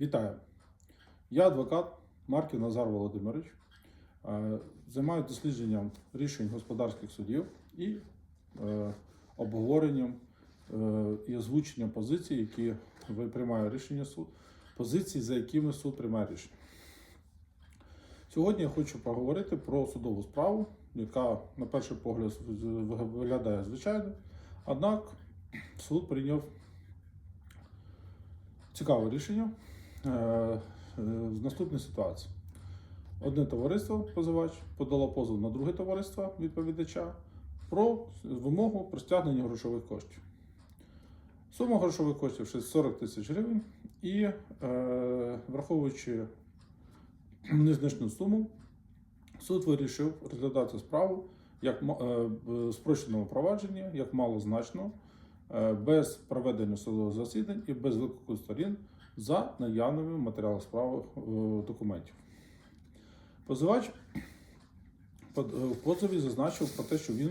Вітаю! Я адвокат Марків Назар Володимирович. Е, Займаюся дослідженням рішень господарських судів і е, обговоренням е, і озвученням позицій, які приймає рішення суд, позицій, за якими суд приймає рішення. Сьогодні я хочу поговорити про судову справу, яка на перший погляд виглядає звичайно. Однак суд прийняв цікаве рішення е, е, в наступній ситуації. Одне товариство, позивач, подало позов на друге товариство відповідача про вимогу про стягнення грошових коштів. Сума грошових коштів 40 тисяч гривень і е, враховуючи незначну суму, суд вирішив розглядати справу як е, в спрощеному провадженні, як малозначно, е, без проведення судових засідань і без виклику сторін за наявними матеріалами справи е, документів. Позивач е, в позові зазначив про те, що він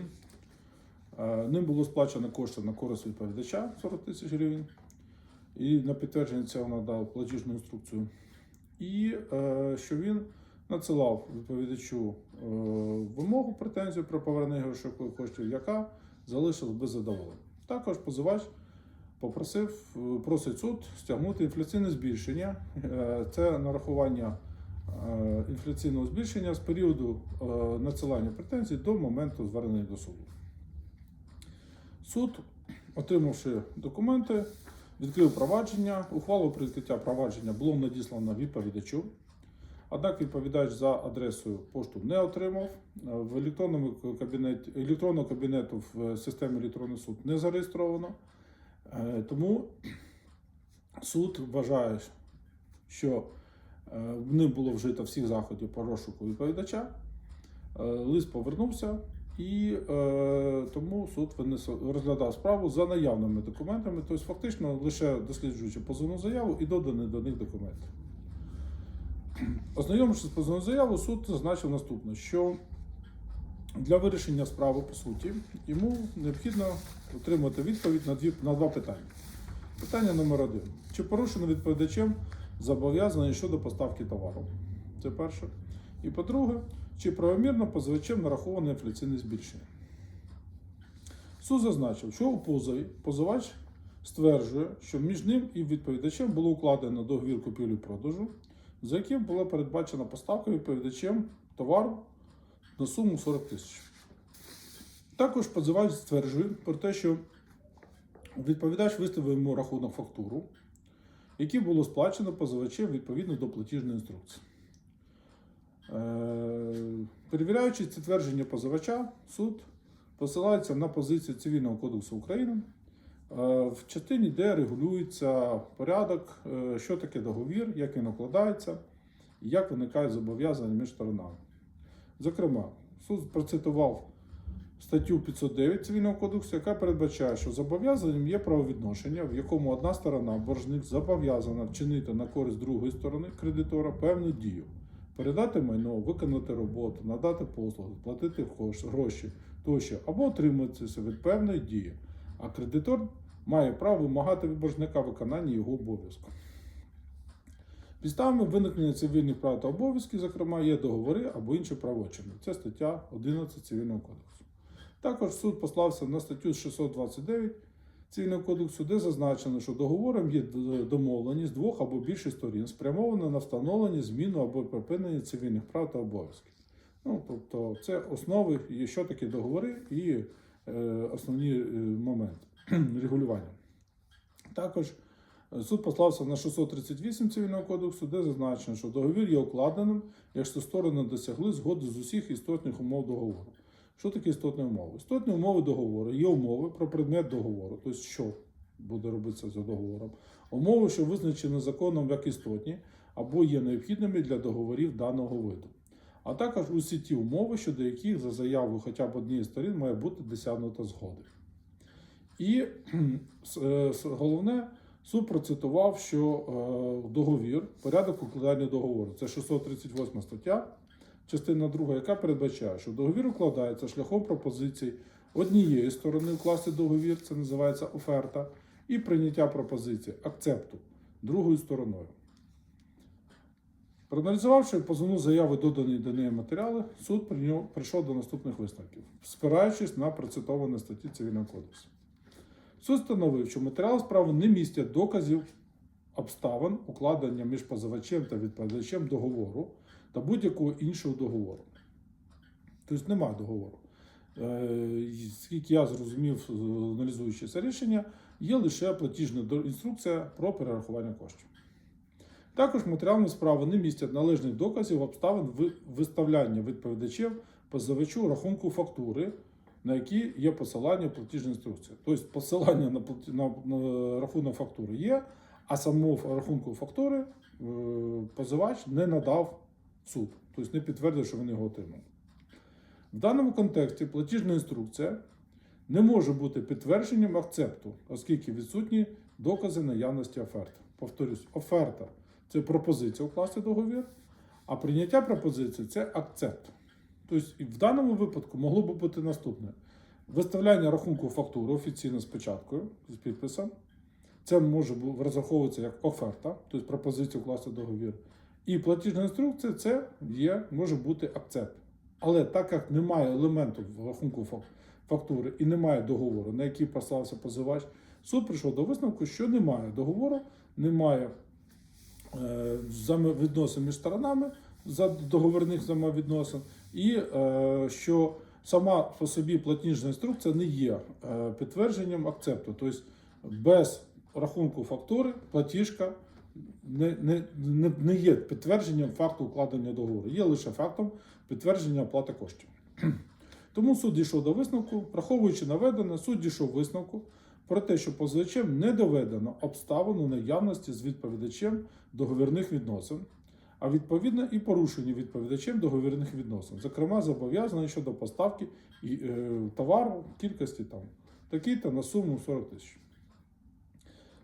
е, ним було сплачено кошти на користь відповідача 40 тисяч гривень, і на підтвердження цього надав платіжну інструкцію. І е, що він надсилав відповідачу е, вимогу претензію про повернення грошових коштів, яка залишилась без задоволення. Також позивач попросив, е, просить суд стягнути інфляційне збільшення. Е, Це нарахування е, інфляційного збільшення з періоду надсилання претензій до моменту звернення до суду. Суд, отримавши документи, відкрив провадження. Ухвалу про провадження було надіслано відповідачу. Однак відповідач за адресою пошту не отримав. Е, В електронному кабінеті електронного кабінету в системі електронний суд не зареєстровано. Е, Тому суд вважає, що е, ним було вжито всіх заходів по розшуку відповідача. Е, Лист повернувся, і е, тому суд розглядав справу за наявними документами, тобто фактично лише досліджуючи позовну заяву і додані до них документи. Ознайомившись з позовною заявою, суд зазначив наступне, що для вирішення справи по суті йому необхідно отримати відповідь на, дві, на два питання. Питання номер один. Чи порушено відповідачем зобов'язання щодо поставки товару? Це перше. І по-друге, чи правомірно позивачем нараховане інфляційне збільшення? Суд зазначив, що у позові позивач стверджує, що між ним і відповідачем було укладено договір купівлі-продажу, за яким була передбачена поставка відповідачем товару на суму 40 тисяч. Також позивач стверджує про те, що відповідач виставив йому рахунок фактуру, який було сплачено позивачем відповідно до платіжної інструкції. Е, Перевіряючи це твердження позивача, суд посилається на позицію Цивільного кодексу України в частині, де регулюється порядок, е, що таке договір, як він укладається і як виникають зобов'язання між сторонами. Зокрема, суд процитував статтю 509 Цивільного кодексу, яка передбачає, що зобов'язанням є правовідношення, в якому одна сторона, боржник, зобов'язана вчинити на користь другої сторони кредитора певну дію. Передати майно, виконати роботу, надати послуги, платити гроші тощо, або отриматися від певної дії. А кредитор має право вимагати від боржника виконання його обов'язку. Підставами виникнення цивільних прав та обов'язків, зокрема, є договори або інші правочини. Це стаття 11 Цивільного кодексу. Також суд послався на статтю 629 Цивільного кодексу, де зазначено, що договором є домовленість двох або більше сторін, спрямована на встановлення, зміну або припинення цивільних прав та обов'язків. Ну, тобто, це основи, що таке договори і основні е, моменти регулювання. Також е, суд послався на 638 Цивільного кодексу, де зазначено, що договір є укладеним, якщо сторони досягли згоди з усіх істотних умов договору. Що таке істотні умови? Істотні умови договору є умови про предмет договору, тобто що буде робитися за договором. Умови, що визначені законом як істотні, або є необхідними для договорів даного виду. А також усі ті умови, щодо яких за заявою хоча б однієї сторін має бути досягнута згоди. І е, головне, суд процитував, що е, договір, порядок укладання договору, це 638 стаття, частина 2, яка передбачає, що договір укладається шляхом пропозицій однієї сторони укласти договір, це називається оферта, і прийняття пропозиції акцепту другою стороною. Проаналізувавши позовну заяву додані до неї матеріали, суд прийшов до наступних висновків, спираючись на процитовані статті Цивільного кодексу. Суд встановив, що матеріали справи не містять доказів обставин укладення між позивачем та відповідачем договору та будь-якого іншого договору. Тобто немає договору. Е, Скільки я зрозумів, аналізуючи це рішення, є лише платіжна інструкція про перерахування коштів. Також матеріалами справи не містять належних доказів обставин виставляння відповідачів позивачу рахунку фактури, на які є посилання платіжної інструкції. Тобто посилання на, платі- на, на рахунок фактури є, а самого рахунку фактури е, позивач не надав суд, тобто не підтвердив, що він його отримав. В даному контексті платіжна інструкція не може бути підтвердженням акцепту, оскільки відсутні докази наявності оферти. Повторюсь, оферта це пропозиція укласти договір, а прийняття пропозиції це акцепт. Тобто, в даному випадку могло би бути наступне: виставляння рахунку фактури офіційно з печаткою, з підписом. Це може розраховуватися як оферта, тобто пропозиція укласти договір. І платіжна інструкція це є, може бути акцепт. Але так як немає елементу в рахунку фактури і немає договору, на який послався позивач, суд прийшов до висновку, що немає договору, немає взаємовідносин між сторонами за договірних взаємовідносин, і е, що сама по собі платіжна інструкція не є е, підтвердженням акцепту. Тобто без рахунку фактури платіжка не, не, не, не є підтвердженням факту укладення договору, є лише фактом підтвердження оплати коштів. Тому суд дійшов до висновку, враховуючи наведене, суд дійшов висновку про те, що позивачем не доведено обставину наявності з відповідачем договірних відносин, а відповідно і порушення відповідачем договірних відносин, зокрема зобов'язання щодо поставки е, товару кількості там такий-то на суму 40 тисяч.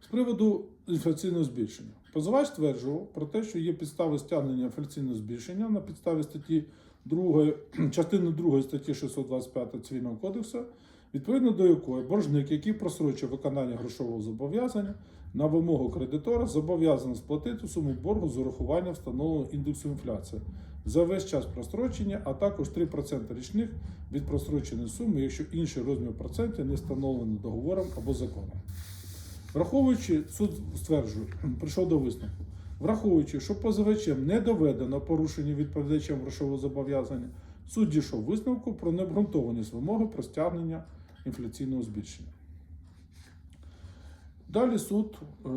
З приводу інфляційного збільшення. Позивач стверджував про те, що є підстави стягнення інфляційного збільшення на підставі статті 2, частини 2 статті 625 Цивільного кодексу, відповідно до якої боржник, який просрочує виконання грошового зобов'язання, на вимогу кредитора зобов'язаний сплатити суму боргу з урахуванням встановленого індексу інфляції за весь час прострочення, а також 3% річних від простроченої суми, якщо інший розмір процентів не встановлений договором або законом. Враховуючи, суд стверджує, прийшов до висновку. Враховуючи, що позивачем не доведено порушення відповідачем грошового зобов'язання, суд дійшов висновку про необґрунтованість вимоги про стягнення інфляційного збільшення. Далі суд, е,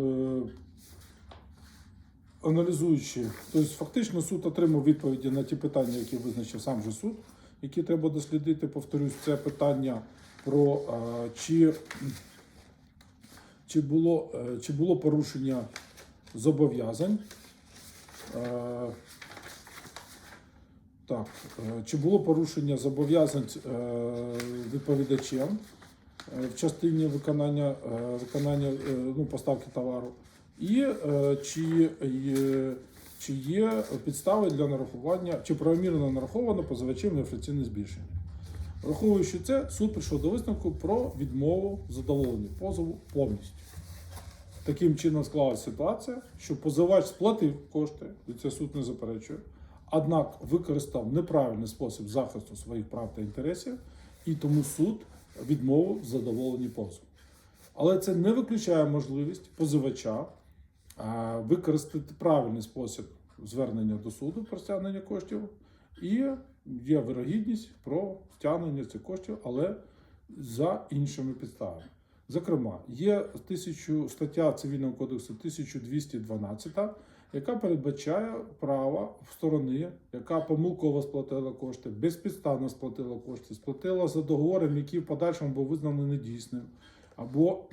аналізуючи, тобто фактично суд отримав відповіді на ті питання, які визначив сам же суд, які треба дослідити. Повторюсь, це питання про е, чи чи було, е, чи було порушення зобов'язань. Так, е, чи було порушення зобов'язань е, відповідачем е, в частині виконання, виконання ну, поставки товару, і чи, чи є підстави для нарахування, чи правомірно нараховано позивачем інфляційне збільшення. Враховуючи це, суд прийшов до висновку про відмову задоволення позову повністю. Таким чином склалася ситуація, що позивач сплатив кошти, і це суд не заперечує, однак використав неправильний спосіб захисту своїх прав та інтересів, і тому суд відмовив в задоволенні. Але це не виключає можливість позивача використати правильний спосіб звернення до суду про стягнення коштів, і є вирогідність про стягнення цих коштів, але за іншими підставами. Зокрема, є тисячу, стаття Цивільного кодексу 1212, яка передбачає право в сторони, яка помилково сплатила кошти, безпідставно сплатила кошти, сплатила за договором, який в подальшому був визнаний недійсним, або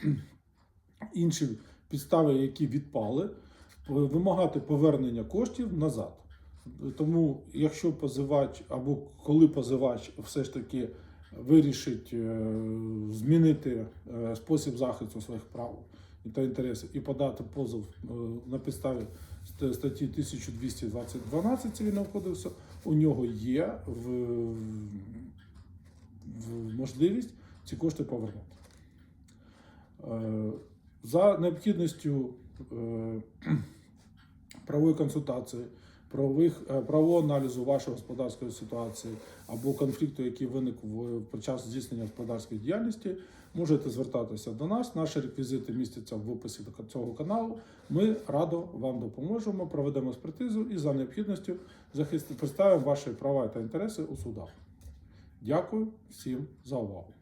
інші підстави, які відпали, вимагати повернення коштів назад. Тому, якщо позивач або коли позивач все ж таки вирішить е, змінити е, спосіб захисту своїх прав та інтересів і подати позов е, на підставі ст- статті 1212 Цивільного кодексу, у нього є в, в можливість ці кошти повернути. Е, За необхідністю е, правової консультації правових, е, правового аналізу вашої господарської ситуації або конфлікту, який виник в під час здійснення господарської діяльності, можете звертатися до нас. Наші реквізити містяться в описі до цього каналу. Ми радо вам допоможемо, проведемо експертизу і за необхідністю захист... представимо ваші права та інтереси у судах. Дякую всім за увагу.